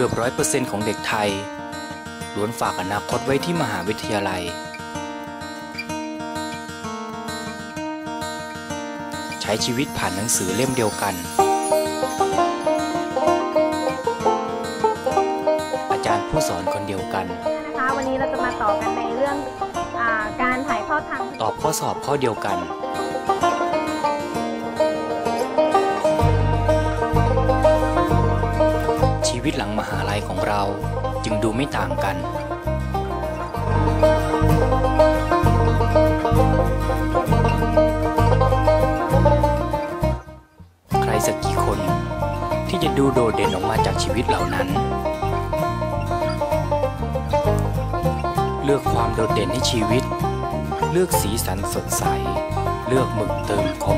กือบร้อยเปอร์เซ็นต์ของเด็กไทยล้วนฝากอนาคตไว้ที่มหาวิทยาลัย ใช้ชีวิตผ่านหนังสือเล่มเดียวกัน อาจารย์ผู้สอนคนเดียวกันนะคะวันนี้เราจะมาต่อกันในเรื่องอาการถ่ายทอดทางตอบข้อสอบข้อเดียวกัน วิตหลังมหาลัยของเราจึงดูไม่ต่างกัน ใครสักกี่คนที่จะดูโดดเด่นออกมาจากชีวิตเหล่านั้น เลือกความโดดเด่นให้ชีวิต เลือกสีสันสดใส เลือกหมึกเติมคม